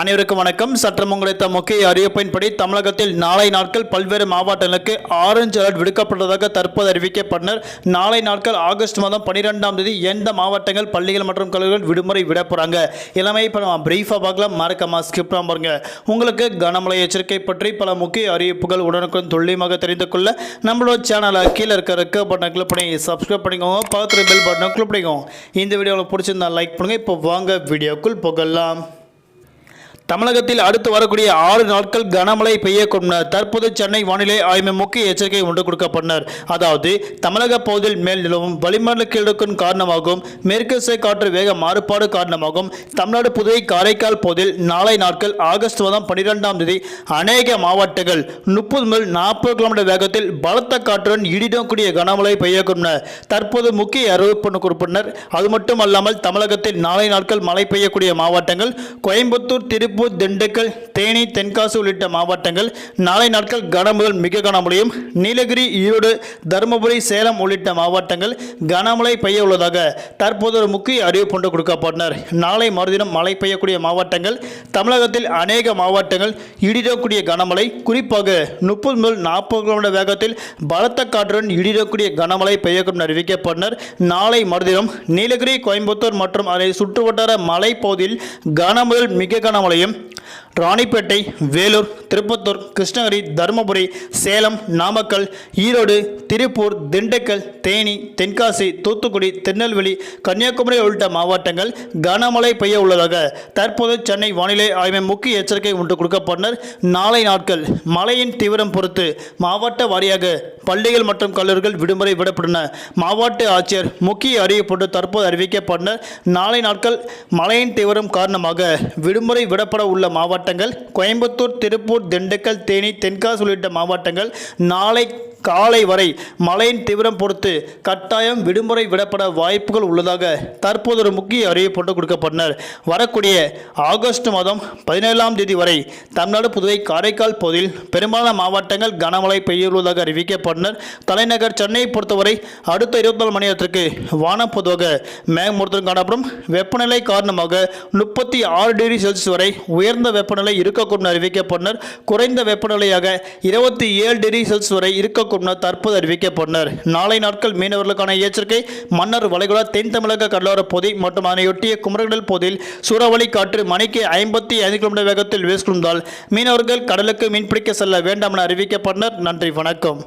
அனைவருக்கும் வணக்கம். சற்றம் உங்களைத்த முக்கிய அறிவிப்பின்படி தமிழகத்தில் நாளை நாட்கள் பல்வேறு மாவட்டங்களுக்கு ஆரஞ்சு அலர்ட் விடுக்கப்பட்டதாக தற்போது அறிவிக்கப்பட்டனர். நாளை நாட்கள் ஆகஸ்ட் மாதம் பன்னிரெண்டாம் தேதி எந்த மாவட்டங்கள் பள்ளிகள் மற்றும் கல்லூரிகள் விடுமுறை விட போகிறாங்க எல்லாமே இப்போ நம்ம பிரீஃபாக பார்க்கலாம். மறக்காம ஸ்கிப் பாருங்க. உங்களுக்கு கனமழை எச்சரிக்கை பற்றி பல முக்கிய அறிவிப்புகள் உடனுக்குடன் துல்லியமாக தெரிந்து கொள்ள நம்மளோட சேனலை கீழே இருக்க ரெக்க பட்டனை கிளிக் பண்ணி சப்ஸ்கிரைப் பண்ணிக்கோங்க. பக்கத்தில் பெல் பட்டனை கிளிக் பண்ணிக்கோங்க. இந்த வீடியோவில் பிடிச்சிருந்தா லைக் பண்ணுங்கள் இப்போ வாங்க வீடியோக்குள் போகலாம். தமிழகத்தில் அடுத்து வரக்கூடிய ஆறு நாட்கள் கனமழை பெய்யக்கூடும். தற்போது சென்னை வானிலை ஆய்வு முக்கிய எச்சரிக்கை ஒன்று கொடுக்கப்பட்டனர். அதாவது தமிழக பகுதியில் மேல் நிலவும் வளிமண்டல கீழடுக்கின் காரணமாகவும் மேற்கு திசை காற்று வேக மாறுபாடு காரணமாகவும் தமிழ்நாடு புதுவை காரைக்கால் பகுதியில் நாளை நாட்கள் ஆகஸ்ட் மாதம் பன்னிரெண்டாம் தேதி அநேக மாவட்டங்கள் முப்பது முதல் நாற்பது கிலோமீட்டர் வேகத்தில் பலத்த காற்றுடன் இடிடக்கூடிய கனமழை பெய்யக்கூடும். தற்போது முக்கிய அறிவிப்பு குறிப்பிட்டனர் அது மட்டும் அல்லாமல் தமிழகத்தில் நாளை நாட்கள் மழை பெய்யக்கூடிய மாவட்டங்கள் கோயம்புத்தூர் திருப்பூர் திண்டுக்கல் தேனி தென்காசி உள்ளிட்ட மாவட்டங்கள் நாளை நாட்கள் கனமுதல் மிக கனமழையும் நீலகிரி ஈரோடு தருமபுரி சேலம் உள்ளிட்ட மாவட்டங்கள் கனமழை பெய்ய உள்ளதாக தற்போது ஒரு முக்கிய அறிவிப்பு ஒன்று கொடுக்கப்பட்டனர். நாளை மறுதினம் மழை பெய்யக்கூடிய மாவட்டங்கள் தமிழகத்தில் அநேக மாவட்டங்கள் இடிடக்கூடிய கனமழை குறிப்பாக முப்பது முதல் நாற்பது கிலோமீட்டர் வேகத்தில் பலத்த காற்றுடன் இடிடக்கூடிய கனமழை பெய்யக்கூடும் அறிவிக்கப்பட்டனர். நாளை மறுதினம் நீலகிரி கோயம்புத்தூர் மற்றும் அதை சுற்றுவட்டார மலைப்பகுதியில் கனமுதல் மிக கனமழையும் ராணிப்பேட்டை வேலூர் திருப்பத்தூர் கிருஷ்ணகிரி தருமபுரி சேலம் நாமக்கல் ஈரோடு திருப்பூர் திண்டுக்கல் தேனி தென்காசி தூத்துக்குடி திருநெல்வேலி கன்னியாகுமரி உள்ளிட்ட மாவட்டங்கள் கனமழை பெய்ய உள்ளதாக தற்போது சென்னை வானிலை ஆய்வு முக்கிய எச்சரிக்கை ஒன்று கொடுக்கப்பட்டனர் நாளை நாட்கள் மழையின் தீவிரம் பொறுத்து மாவட்ட வாரியாக பள்ளிகள் மற்றும் கல்லூரிகள் விடுமுறை விடப்பட்டன. மாவட்ட ஆட்சியர் முக்கிய அறிவிப்பு தற்போது அறிவிக்கப்பட்டனர் நாளை நாட்கள் மழையின் தீவிரம் காரணமாக விடுமுறை உட்பட உள்ள மாவட்டங்கள் கோயம்புத்தூர் திருப்பூர் திண்டுக்கல் தேனி தென்காசி உள்ளிட்ட மாவட்டங்கள் நாளை காலை வரை மழையின் தீவிரம் பொறுத்து கட்டாயம் விடுமுறை விடப்பட வாய்ப்புகள் உள்ளதாக தற்போது ஒரு முக்கிய அறிவிப்பு கொடுக்கப்பட்டனர். வரக்கூடிய ஆகஸ்ட் மாதம் பதினேழாம் தேதி வரை தமிழ்நாடு புதுவை காரைக்கால் பகுதியில் பெரும்பாலான மாவட்டங்கள் கனமழை பெய்யுள்ளதாக அறிவிக்கப்பட்டனர். தலைநகர் சென்னையை பொறுத்தவரை அடுத்த இருபத்தி நாலு மணி நேரத்திற்கு வானம் பொதுவாக மேகமூர்த்தம் காணப்படும். வெப்பநிலை காரணமாக முப்பத்தி ஆறு டிகிரி செல்சியஸ் வரை உயர்ந்த வெப்பநிலை இருக்கக்கூடும் அறிவிக்கப்பட்டனர். குறைந்த வெப்பநிலையாக இருபத்தி ஏழு டிகிரி செல்சியஸ் வரை இருக்கக்கூடும் தற்போது அறிவிக்கப்பட்டனர் நாளை நாட்கள் மீனவர்களுக்கான எச்சரிக்கை மன்னர் வளைகுடா தென் தமிழக கடலோர பகுதி மற்றும் அதனையொட்டிய குமரகடல் பகுதியில் சூறாவளி காற்று மணிக்கு ஐம்பத்தி ஐந்து கிலோமீட்டர் வேகத்தில் வீசுகின்றால் மீனவர்கள் கடலுக்கு மீன்பிடிக்க செல்ல வேண்டாம் என அறிவிக்கப்பட்டனர் நன்றி வணக்கம்.